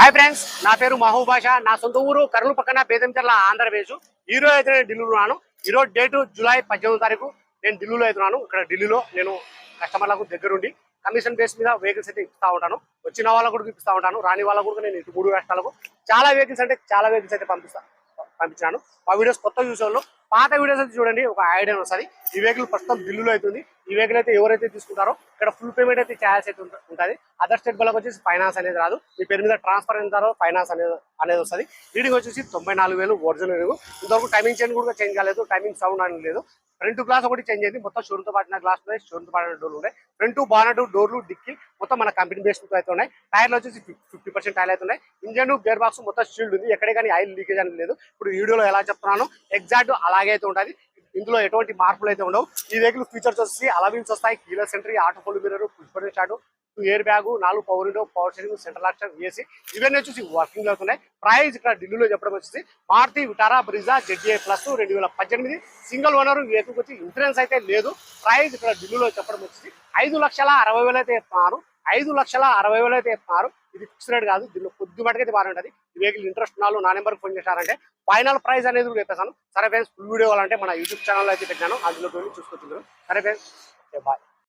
Hi friends నా పేరు మహబూబ్ నా సొంత ఊరు కర్నూలు పక్కన బేదంచర్ల ఆంధ్రప్రదేశ్. ఈ రోజు అయితే నేను ఢిల్లీలో ఉన్నాను. ఈరోజు రోజు డేటు జూలై పద్దెనిమిది తారీఖు నేను ఢిల్లీలో అవుతున్నాను ఇక్కడ ఢిల్లీలో నేను కస్టమర్లకు దగ్గరుండి కమిషన్ బేస్ మీద వెహికల్స్ అయితే ఇస్తా ఉంటాను. వచ్చిన వాళ్ళకు కూడా ఇప్పిస్తూ ఉంటాను. రాని వాళ్ళకు కూడా నేను ఇటు మూడు రాష్ట్రాలకు. చాలా వెహికల్స్ అంటే చాలా వెహికల్స్ అయితే పంపిస్తా పంపించాను. మా వీడియోస్ కొత్త చూసే వాళ్ళు. పాత వీడియోస్ అయితే చూడండి ఒక ఐడియా వస్తుంది. ఈ వెహికల్ ప్రస్తుతం బిల్లులో అవుతుంది ఈ వెహికల్ అయితే ఎవరైతే తీసుకుంటారో ఇక్కడ ఫుల్ పేమెంట్ అయితే చేయాల్సి అయితే ఉంటుంది. అదర్ స్టేట్ వాళ్ళకి వచ్చేసి ఫైనాన్స్ అనేది రాదు. మీ పేరు మీద ట్రాన్స్ఫర్ అవుతారో ఫైనాన్స్ అనేది అనేది వస్తుంది. రీడింగ్ వచ్చేసి తొంభై నాలుగు వేలు ఒరిజినల్ ఇంతవరకు టైమింగ్ చేంజ్ కూడా చేంజ్ కాలేదు. టైమింగ్ సౌండ్ అనేది లేదు. ఫ్రంట్ గ్లాస్ ఒకటి చేంజ్ అయింది. మొత్తం షోరూమ్తో పాటిన గ్లాస్ ఉన్నాయి. షోరూమ్తో పాటిన డోర్లు ఉన్నాయి. ఫ్రంట్ బానట్ డోర్లు డిక్కి మొత్తం మన కంపెనీ బేస్ అయితే ఉన్నాయి. టైర్లు వచ్చేసి ఫిఫ్టీ పర్సెంట్ టైర్లు అయితే ఉన్నాయి. ఇంజన్ గేర్ బాక్స్ మొత్తం షీల్డ్ ఉంది. ఎక్కడే కానీ ఆయిల్ లీకేజ్ అనేది లేదు. ఇప్పుడు వీడియోలో ఎలా చెప్తున్నాను ఎగ్జాక్ట్ అలా అయితే ఉంటుంది. ఇందులో ఎటువంటి మార్పులు అయితే ఉండవు. ఈ వెహికల్ ఫీచర్స్ వచ్చి అలవిన్స్ వస్తాయి. కీలర్ సెంటర్ ఆటో ఫోల్ మిర్రర్ పుష్పర్ స్టార్ట్ టూ ఇయర్ బ్యాగ్ నాలుగు power window power steering central auction AC ఇవన్నీ వచ్చేసి వర్కింగ్లో అవుతున్నాయి ప్రైస్ ఇక్కడ ఢిల్లీలో చెప్పడం వచ్చేసి మారుతి విటారా బ్రిజా జెడ్జే ప్లస్ రెండు వేల పద్దెనిమిది. సింగిల్ ఓనర్ వెహికల్ వచ్చి ఇన్సూరెన్స్ అయితే లేదు. ప్రైస్ ఇక్కడ ఢిల్లీలో చెప్పడం వచ్చేసి ఐదు లక్షల అరవై వేలు అయితే చెప్తున్నారు ఐదు లక్షల అరవై వేలు అయితే చెప్తున్నారు ఇది ఫిక్స్ రేట్ కాదు. దీనిలో కొద్ది మటుకైతే బాగుంటుంది వెహికల్ ఇంట్రెస్ట్ ఉన్నాళ్ళు నా నెంబర్కి ఫోన్ చేశారంటే ఫైనల్ ప్రైస్ అనేది కూడా చెప్పేసాను సరే ఫ్రెండ్స్ ఫుల్ వీడియో కావాలంటే మన యూట్యూబ్ ఛానల్ అయితే పెట్టాను అందులో చూసుకుంటున్నారు సరే ఫ్రెండ్స్ బాయ్